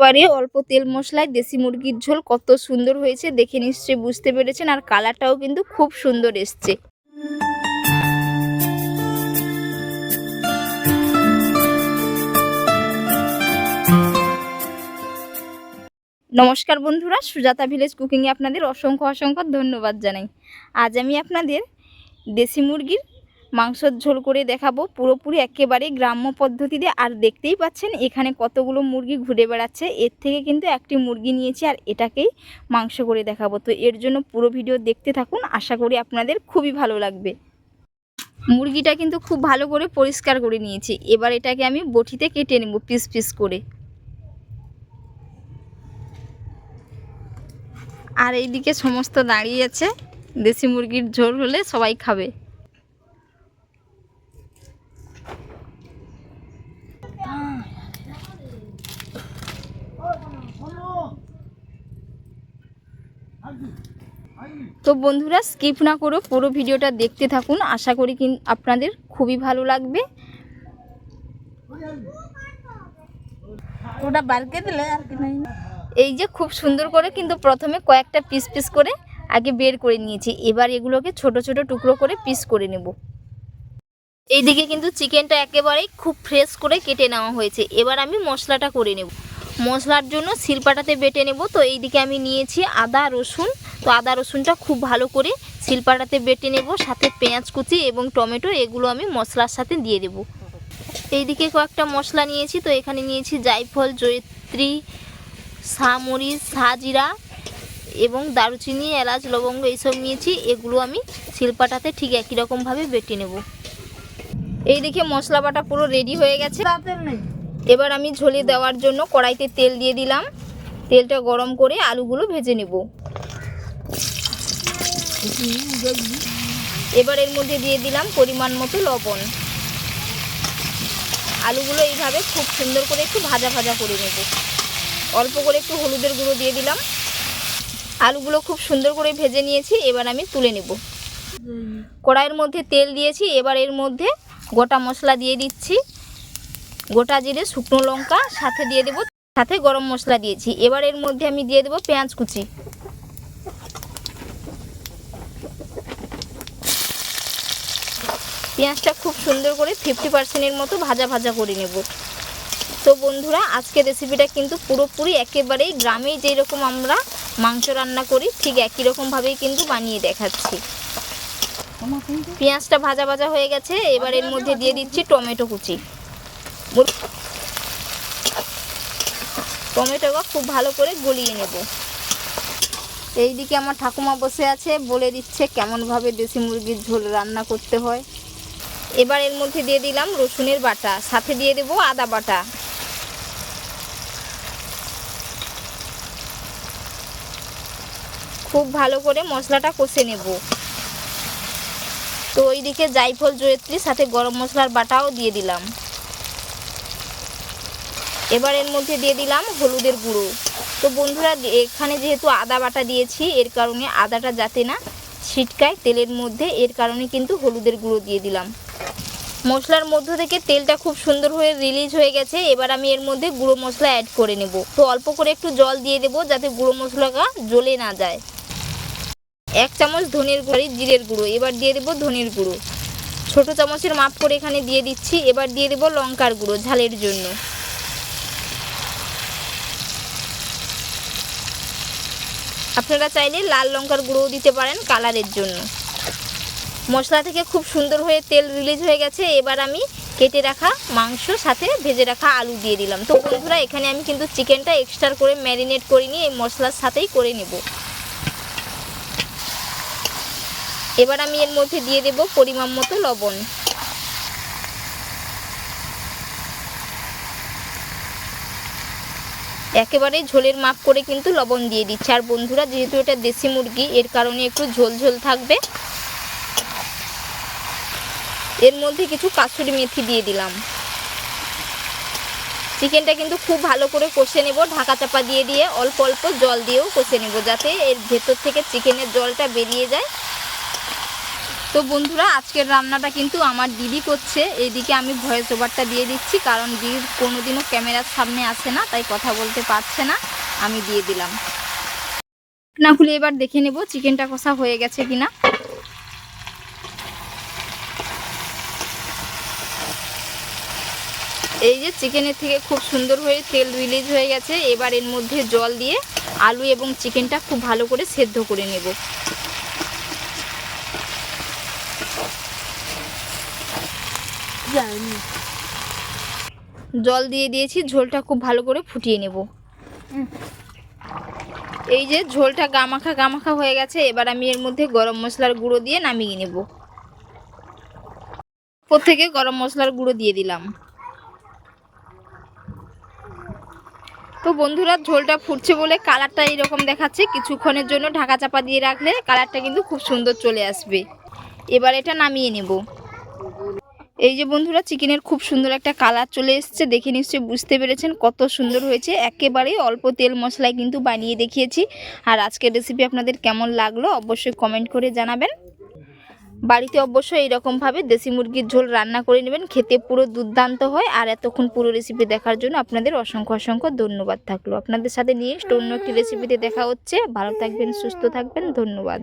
পরে। অল্প তেল মশলায় দেশি মুরগির ঝোল কত সুন্দর হয়েছে দেখে নিশ্চয়ই বুঝতে পেরেছেন, আর কালারটাও কিন্তু খুব সুন্দর এসছে। নমস্কার বন্ধুরা, সুজাতা ভিলেজ কুকিংয়ে আপনাদের অসংখ্য অসংখ্য ধন্যবাদ জানাই। আজ আমি আপনাদের দেশি মুরগির মাংসর ঝোল করে দেখাবো। পুরোপুরি একেবারে গ্রাম্য পদ্ধতিতে আর দেখতেই পাচ্ছেন, এখানে কতগুলো মুরগি ঘুরে বেড়াচ্ছে। এর থেকে কিন্তু একটি মুরগি নিয়েছি আর এটাকেই মাংস করে দেখাবো। তো এর জন্য পুরো ভিডিও দেখতে থাকুন, আশা করি আপনাদের খুবই ভালো লাগবে। মুরগিটা কিন্তু খুব ভালো করে পরিষ্কার করে নিয়েছি। এবার এটাকে আমি বটিতে কেটে নেব পিস পিস করে। আর এইদিকে সমস্ত দাঁড়িয়ে আছে। দেশি মুরগির ঝোল হলে সবাই খাবে। তো বন্ধুরা স্কিপ না করে পুরো ভিডিওটা দেখতে থাকুন। আশা করি কিন আপনাদের খুবই ভালো লাগবে। ওটা বারকে দিলে আর কি নাই। এই যে খুব সুন্দর করে কিন্তু প্রথমে কয়েকটা পিস পিস করে আগে বের করে নিয়েছি। এবার এগুলোকে ছোট ছোট টুকরো করে পিস করে নেব। এইদিকে কিন্তু চিকেনটা একেবারেই খুব ফ্রেশ করে কেটে নেওয়া হয়েছে। এবার আমি মশলাটা করে নেব। মশলার জন্য শিলপাটাতে বেটে নেব। তো এইদিকে আমি নিয়েছি আদা, রসুন। তো আদা, রসুনটা খুব ভালো করে শিলপাটাতে বেটে নেব। সাথে পেঁয়াজ কুচি এবং টমেটো, এগুলো আমি মশলার সাথে দিয়ে দেব। এইদিকে কয়েকটা মশলা নিয়েছি। তো এখানে নিয়েছি জায়ফল, জয়িত্রী সামরিচ সাজিরা এবং দারুচিনি, এলাচ, লবঙ্গ এইসব নিয়েছি। এগুলো আমি শিলপাটাতে ঠিক একই রকমভাবে বেটে নেব। এই দেখে মশলা বাটা পুরো রেডি হয়ে গেছে। এবার আমি ঝোলে দেওয়ার জন্য কড়াইতে তেল দিয়ে দিলাম। তেলটা গরম করে আলুগুলো ভেজে নেব। এবার এর মধ্যে দিয়ে দিলাম পরিমাণ মতো লবণ। আলুগুলো এইভাবে খুব সুন্দর করে একটু ভাজা ভাজা করে নেব। অল্প করে একটু হলুদের গুঁড়ো দিয়ে দিলাম। আলুগুলো খুব সুন্দর করে ভেজে নিয়েছি, এবার আমি তুলে নেব। কড়াইয়ের মধ্যে তেল দিয়েছি, এবার এর মধ্যে গোটা মশলা দিয়ে দিচ্ছি। গোটা জিরে শুকনো লঙ্কা, সাথে দিয়ে দেবো, সাথে গরম মশলা দিয়েছি। এবার এর মধ্যে আমি দিয়ে দেবো পেঁয়াজ কুচি। পেঁয়াজটা খুব সুন্দর করে ফিফটি পার্সেন্টের মতো ভাজা ভাজা করে নেব। তো বন্ধুরা আজকে রেসিপিটা কিন্তু পুরোপুরি একেবারেই গ্রামেই যেই রকম আমরা মাংস রান্না করি, ঠিক একই রকমভাবেই কিন্তু বানিয়ে দেখাচ্ছি। পেঁয়াজটা ভাজা ভাজা হয়ে গেছে, এবার এর মধ্যে দিয়ে দিচ্ছি টমেটো কুচি। টমেটোটা খুব ভালো করে গলিয়ে নেব। এইদিকে আমার ঠাকুমা বসে আছে, বলে দিচ্ছে কেমনভাবে দেশি মুরগির ঝোল রান্না করতে হয়। এবার এর মধ্যে দিয়ে দিলাম রসুনের বাটা, সাথে দিয়ে দেবো আদা বাটা। খুব ভালো করে মশলাটা কষে নেব। তো ওইদিকে জাইফল জয়ত্রী, সাথে গরম মশলার বাটাও দিয়ে দিলাম। এবার এর মধ্যে দিয়ে দিলাম হলুদের গুঁড়ো। তো বন্ধুরা, এখানে যেহেতু আদা বাটা দিয়েছি, এর কারণে আদাটা যাতে না ছিটকায়, তেলের মধ্যে এর কারণে কিন্তু হলুদের গুঁড়ো দিয়ে দিলাম। মশলার মধ্য থেকে তেলটা খুব সুন্দর হয়ে রিলিজ হয়ে গেছে, এবার আমি এর মধ্যে গুঁড়ো মশলা অ্যাড করে নেব। তো অল্প করে একটু জল দিয়ে দেবো যাতে গুঁড়ো মশলাটা জ্বলে না যায়। এক চামচ ধনের গুঁড়ো, জিরের গুঁড়ো, এবার দিয়ে দেবো ধনের গুঁড়ো। ছোট চামচের মাপ করে এখানে দিয়ে দিচ্ছি, এবার দিয়ে দেবো লঙ্কার গুঁড়ো ঝালের জন্য। আপনারা চাইলে লাল লঙ্কার গুঁড়োও দিতে পারেন কালারের জন্য। মশলা থেকে খুব সুন্দর হয়ে তেল রিলিজ হয়ে গেছে। এবার আমি কেটে রাখা মাংস সাথে ভেজে রাখা আলু দিয়ে দিলাম। তো বন্ধুরা, এখানে আমি কিন্তু চিকেনটা এক্সট্রা করে ম্যারিনেট করিনি এই মশলার সাথেই করে নেব। এবার আমি এর মধ্যে দিয়ে দেব পরিমাণ মতো লবণ। একেবারে ঝোলের মাপ করে কিন্তু লবণ দিয়ে দিচ্ছি। আর বন্ধুরা, যেহেতু এটা দেশি মুরগি, এর কারণে একটু ঝোল ঝোল থাকবে। এর মধ্যে কিছু কাসুরি মেথি দিয়ে দিলাম। চিকেনটা কিন্তু খুব ভালো করে কষে নেব, ঢাকা চাপা দিয়ে দিয়ে অল্প অল্প জল দিয়েও কষে নেব, যাতে এর ভেতর থেকে চিকেনের জলটা বেরিয়ে যায়। তো বন্ধুরা, আজকের রান্নাটা কিন্তু আমার দিদি করছে। এইদিকে আমি ভয়েস ওভারটা দিয়ে দিচ্ছি, কারণ দিদি কোনোদিনও ক্যামেরার সামনে আসে না, তাই কথা বলতে পারছে না। আমি দিয়ে দিলাম। না খুলে এবার দেখে নেব চিকেনটা কষা হয়ে গেছে কিনা। এই যে চিকেনের থেকে খুব সুন্দর হয়ে তেল রিলিজ হয়ে গেছে, এবার এর মধ্যে জল দিয়ে আলু এবং চিকেনটা খুব ভালো করে সেদ্ধ করে নেব। জল দিয়ে দিয়েছি, ঝোলটা খুব ভালো করে ফুটিয়ে নেব। এই যে ঝোলটা গামাখা গামাখা হয়ে গেছে, এবার আমি এর মধ্যে গরম মশলার গুঁড়ো দিয়ে নামিয়ে নেব। ওপর থেকে গরম মশলার গুঁড়ো দিয়ে দিলাম। তো বন্ধুরা, ঝোলটা ফুটছে বলে কালারটা এইরকম দেখাচ্ছে, কিছুক্ষণের জন্য ঢাকা চাপা দিয়ে রাখলে কালারটা কিন্তু খুব সুন্দর চলে আসবে। এবার এটা নামিয়ে নেব। এই যে বন্ধুরা, চিকেনের খুব সুন্দর একটা কালার চলে এসছে। দেখে নিশ্চয়ই বুঝতে পেরেছেন কত সুন্দর হয়েছে। একেবারেই অল্প তেল মশলায় কিন্তু বানিয়ে দেখিয়েছি। আর আজকের রেসিপি আপনাদের কেমন লাগল অবশ্যই কমেন্ট করে জানাবেন। বাড়িতে অবশ্যই এইরকমভাবে দেশি মুরগির ঝোল রান্না করে নেবেন। খেতে পুরো দুর্দান্ত হয়। আর এতক্ষণ পুরো রেসিপি দেখার জন্য আপনাদের অসংখ্য অসংখ্য ধন্যবাদ থাকল। আপনাদের সাথে নিয়ে অন্য একটি রেসিপিতে দেখা হচ্ছে। ভালো থাকবেন, সুস্থ থাকবেন। ধন্যবাদ।